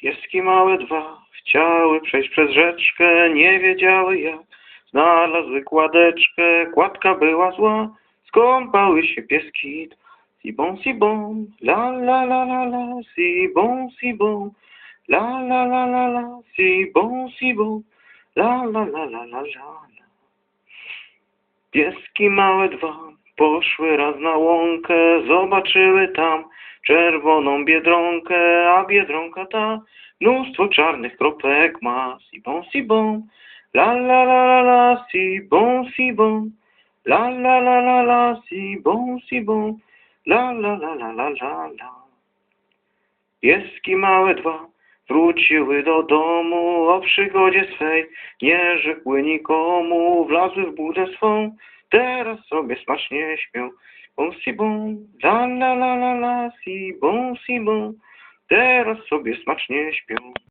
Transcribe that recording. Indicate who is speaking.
Speaker 1: Pieski małe dwa chciały przejść przez rzeczkę, nie wiedziały jak. Znalazły kładeczkę, kładka była zła, skąpały się pieski. Si bon, si bon, la la la la la, si bon, si bon, la la la la la, si bon, si bon, la la la la la la. Pieski małe dwa poszły raz na łąkę, zobaczyły tam czerwoną biedronkę, a biedronka ta mnóstwo czarnych kropek ma. Si bon, si bon, la la la la la, si bon, si bon, la la la la la, si bon, si bon, la la la la la la la. Pieski małe dwa wróciły do domu, o przygodzie swej nie rzekły nikomu, wlazły w budę swą, teraz sobie smacznie śpią. Bon si bon, la la la la la, si bon si bon, teraz sobie smacznie śpią.